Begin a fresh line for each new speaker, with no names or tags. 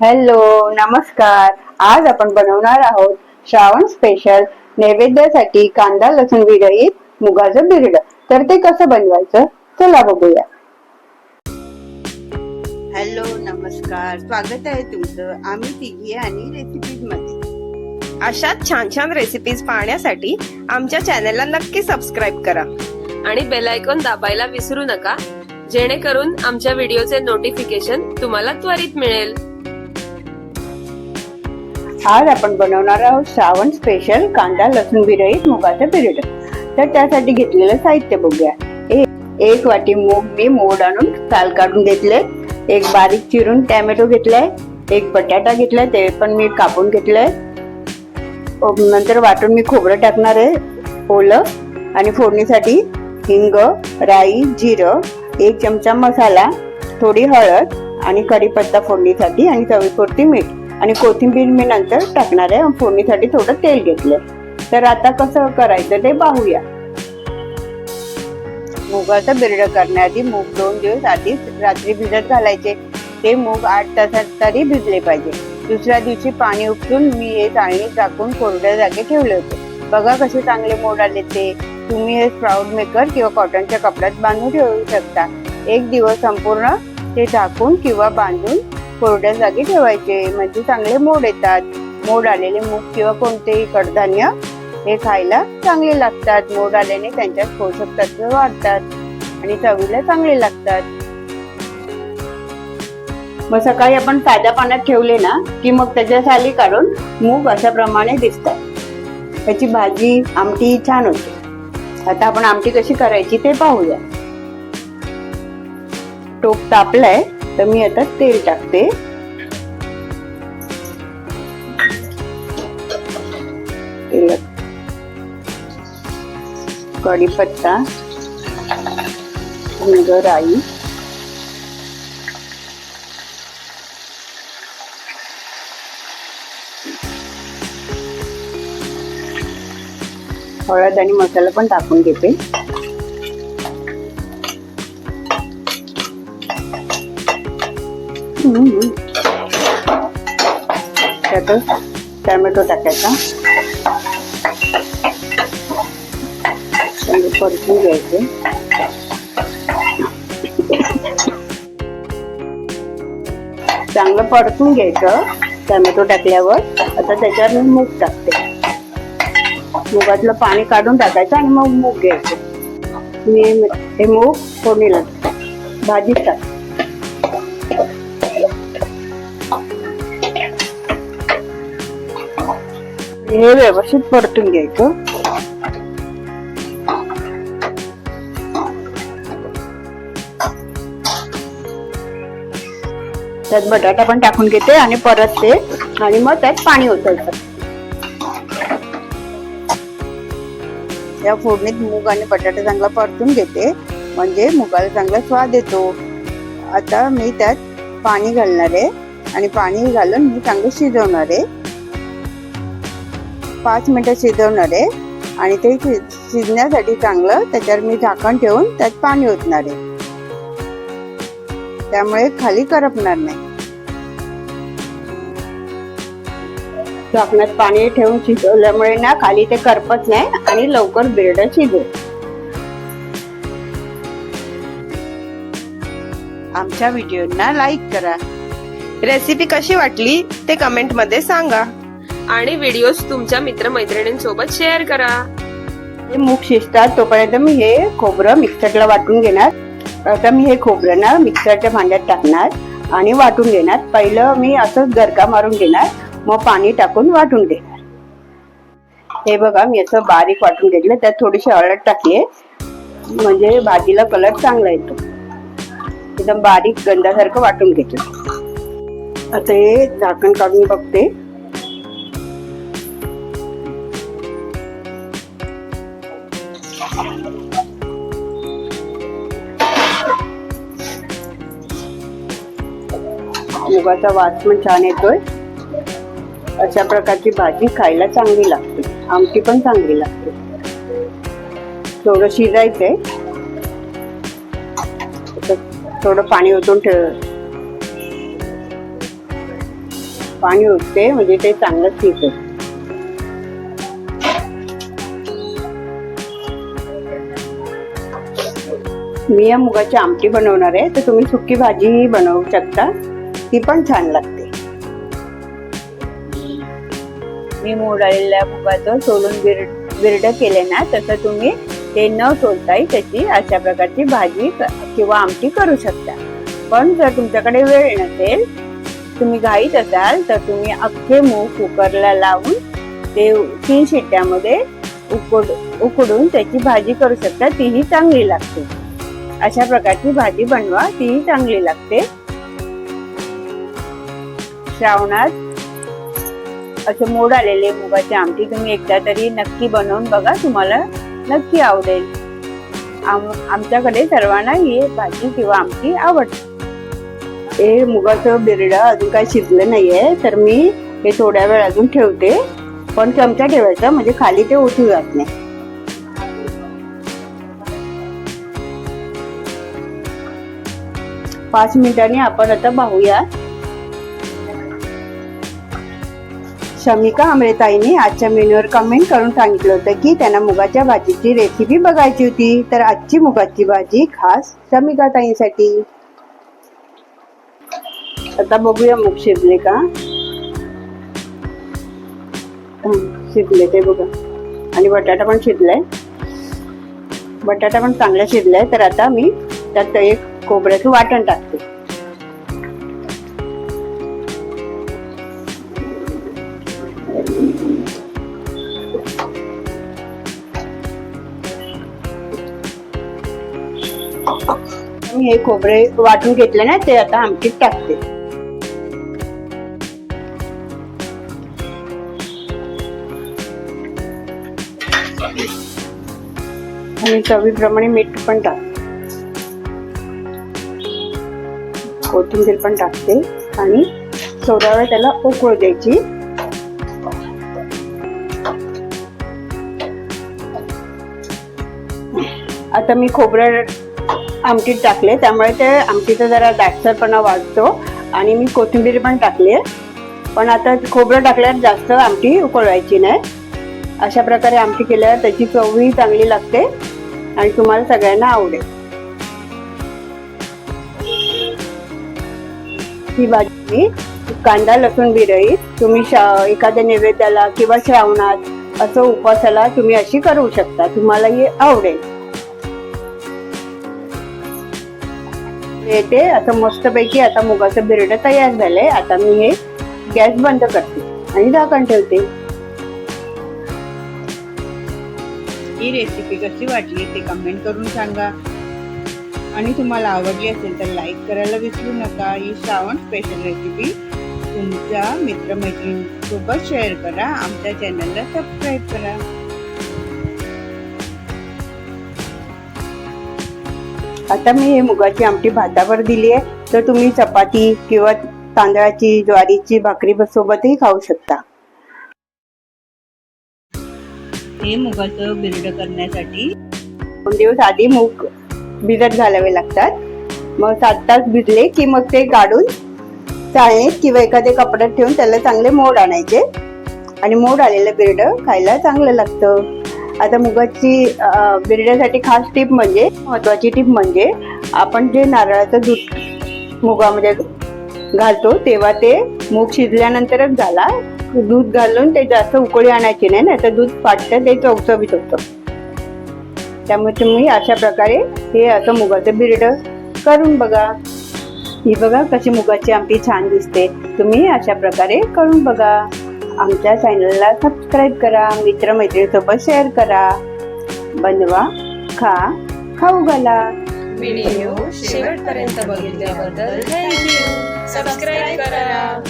Hello नमस्कार. आज आपण बनवणार आहोत श्रावण स्पेशल नैवेद्यासाठी कांदा लसूण विरहित मुगाचं बिरड तर ते कसं बनवायचं? चला बघूया. हॅलो नमस्कार. स्वागत आहे तुमचं. आम्ही तिघी आणि रेसिपीजमध्ये.
अशाच छान छान रेसिपीज पाहण्यासाठी आमच्या चॅनलला नक्की सबस्क्राईब करा.
आणि बेल आयकॉन दाबायला विसरू नका. जेणेकरून आमच्या व्हिडिओचे नोटिफिकेशन तुम्हाला त्वरित मिळेल.
आज आपण बनवणार आहोत श्रावण स्पेशल कांदा लसूण विरहित मुगाचं बिरड तर त्यासाठी घेतलेलं साहित्य बघूया. एक एक वाटी मूग मी मोड आणून साल काढून घेतले. एक बारीक चिरून टॅमॅटो घेतलाय. एक बटाटा घेतलाय ते पण मी कापून घेतलंय. नंतर वाटून मी खोबरं टाकणार आहे ओलं. आणि फोडणीसाठी हिंग राई जिरं एक चमचा मसाला थोडी हळद आणि कढीपत्ता फोडणीसाठी आणि चवीपुरती मीठ. आणि कोथिंबीर मी नंतर टाकणार आहे. फोडणीसाठी थोडं तेल घेतलंय. तर आता कसं करायचं ते पाहूया. मुगाचं बिरड करण्याआधी मूग दोन दिवस आधीच रात्री भिजत घालायचे. ते मूग आठ तासात तरी भिजले पाहिजे. दुसऱ्या दिवशी पाणी उपसून मी हे चाळणी टाकून कोरड्या जागे ठेवले होते. बघा कसे चांगले मोड आले ते. तुम्ही हे स्प्राऊट मेकर किंवा कॉटनच्या कपड्यात बांधून ठेवू शकता. एक दिवस संपूर्ण ते टाकून किंवा बांधून कोरड्या जागी ठेवायचे. म्हणजे चांगले मोड येतात. मोड आलेले मूग किंवा कोणतेही कडधान्य हे खायला चांगले लागतात. मोड आल्याने त्यांच्यात पोषक तत्व वाढतात आणि चवीला चांगले लागतात. मग सकाळी आपण साध्या पाण्यात ठेवले ना की मग त्याच्या साली काढून मूग अशा प्रमाणे दिसतात. त्याची भाजी आमटी छान होते. आता आपण आमटी कशी करायची ते पाहूया. टोप तापलाय. तर मी आता तेल टाकते. तेलात कढीपत्ता हिंग राई हळद आणि मसाला पण टाकून घेते. त्यातच टॅमॅटो टाकायचा. परतून घ्यायचे. चांगलं परतून घ्यायचं टॅमॅटो टाकल्यावर. आता त्याच्यावर मी मूग टाकते. मुगातलं पाणी काढून टाकायचं आणि मग मूग घ्यायचं. मी हे मूग फोडणीला भाजीत टाकते. हे व्यवस्थित परतून घ्यायचं. त्यात बटाटा पण टाकून घेते आणि परत ते आणि मग त्यात पाणी ओतयचं या फोडणीत मूग आणि बटाटा चांगला परतून घेते. म्हणजे मुगाला चांगला स्वाद येतो. आता मी त्यात पाणी घालणार आहे. आणि पाणी घालून मी चांगलं शिजवणार आहे. पाच मिनिटं शिजवणार आहे आणि ते शिजण्यासाठी चांगलं त्याच्यावर मी झाकण ठेवून त्यात पाणी ओतणार आहे. त्यामुळे खाली करपणार नाही. झाकणात पाणी ठेवून शिजवल्यामुळे ना खाली ते करपत नाही आणि लवकर बिरड शिजेल. आमच्या व्हिडिओना लाईक करा.
रेसिपी कशी वाटली ते कमेंटमध्ये सांगा.
आणि व्हिडिओज तुमच्या मित्रमैत्रिणींसोबत शेअर करा.
हे मूग शिजतात तोपर्यंत मी हे खोबरं मिक्सरला वाटून घेणार. आता मी हे खोबरं ना मिक्सरच्या भांड्यात टाकणार आणि वाटून घेणार. पहिलं मी असंच गरका मारून घेणार मग पाणी टाकून वाटून घेणार. हे बघा मी असं बारीक वाटून घेतलं त्यात थोडीशी हळद टाकली म्हणजे भाजीला कलर चांगला येतो. एकदम बारीक गंधासारखं वाटून घेतलं. आता हे झाकण काढून बघते. मुगाचा वास पण छान येतोय. अशा प्रकारची भाजी खायला चांगली लागते. आमटी पण चांगली लागते. थोडं शिजायचंय. थोडं पाणी ओतून ठेव पाणी उठते म्हणजे ते चांगलं शिजते मी या मुगाची आमटी बनवणार आहे तर तुम्ही सुकी भाजीही बनवू शकता. ती पण छान लागते. मी मुडालेल्या मुगाचं सोलून बिर बिरड केले ना तसं तुम्ही ते न सोलताही त्याची अशा प्रकारची भाजी किंवा आमटी करू शकता. पण जर तुमच्याकडे वेळ नसेल तुम्ही घाईत असाल तर तुम्ही अख्खे मूग कुकरला लावून ते तीन शिट्ट्यामध्ये उकड उकडून त्याची भाजी करू शकता. तीही चांगली लागते. अशा प्रकारची भाजी बनवा तीही चांगली लागते. श्रावणात असे मोड आलेले मुगाची आमटी तुम्ही एकदा तरी नक्की बनवून बघा. तुम्हाला नक्की आवडेल. आम आमच्याकडे सर्वांना ही भाजी किंवा आमटी आवडते. हे मुगाचं बिरडं अजून काही शिजलं नाहीये तर मी हे थोड्या वेळ अजून ठेवते. पण चमचा ठेवायचा म्हणजे खाली ते उठू जात नाही. पाच मिनिटांनी आपण आता पाहूया शमिका अमृताईने आजच्या मेन्यूवर कमेंट करून सांगितलं होतं की त्यांना मुगाच्या भाजीची रेसिपी बघायची होती. तर आजची मुगाची भाजी खास शमिका ताईंसाठी आता बघूया मग शिजले का? हं, शिजले ते बघा. आणि बटाटा पण शिजलाय बटाटा पण चांगला शिजलाय तर आता मी त्यात एक खोबऱ्याचं वाटण टाकते. मी हे खोबरे वाटून घेतले ना ते आता आमटीत टाकते. आणि चवीप्रमाणे मीठ पण टाक. कोथिंबीर पण टाकते आणि थोडा वेळ त्याला उकळू द्यायची. आता मी खोबरं आमटीत टाकले त्यामुळे ते आमटीचा जरा दाटसरपणा वाढतो आणि मी कोथिंबीर पण टाकली आहे. पण आता खोबरं टाकल्यावर जास्त आमटी उकळवायची नाही. अशा प्रकारे आमटी केल्यावर त्याची चवही चांगली लागते. आणि तुम्हाला सगळ्यांना आवडेल. ही भाजी कांदा लसूण बिरई तुम्ही एखाद्या नैवेद्याला किंवा श्रावणात असं उपवासाला तुम्ही अशी करू शकता. तुम्हाला ही आवडेल. येते. असं मस्तपैकी आता मुगाचं बिरडं तयार झालंय. आता मी हे गॅस बंद करते आणि झाकण ठेवते. ही रेसिपी कशी वाटली ते कमेंट करून सांगा. आणि तुम्हाला आवडली असेल तर लाईक करायला विसरू नका. ही श्रावण स्पेशल रेसिपी तुमच्या मित्रमैत्रिणींसोबत शेअर करा. आमच्या चॅनलला सबस्क्राईब करा. आता मी हे मुगाची आमटी भातावर दिली आहे. तर तुम्ही चपाती किंवा तांदळाची ज्वारीची भाकरी सोबतही खाऊ शकता. आहे मुगाचं बिल्ड करण्यासाठी. दोन दिवस आधी मूग भिजत घालावे लागतात. मग सात तास भिजले की मग ते काढून चाळणीत किंवा एखाद्या कपड्यात ठेवून त्याला चांगले मोड आणायचे. आणि मोड आलेलं बिरड खायला चांगलं लागतं. आता मुगाची अं, बिरड्यासाठी खास टीप म्हणजे महत्वाची टीप म्हणजे आपण जे नारळाचं दूध मुगामध्ये घालतो तेव्हा ते मूग शिजल्यानंतरच घाला दूध घालून ते जास्त उकळी आणायची नाही ना तर दूध फाटतं ते चवचवीत होतं. त्यामुळे तुम्ही अशा प्रकारे हे असं मुगाचं बिरड करून बघा. ही बघा कशी मुगाची आमटी छान दिसते. तुम्ही अशा प्रकारे करून बघा. आमच्या चॅनलला सबस्क्राईब करा मित्रमैत्रिणीसोबत शेअर करा. बनवा खा खाऊ घाला.
व्हिडिओ शेवटपर्यंत बघितल्याबद्दल थँक्यू. सबस्क्राईब करा.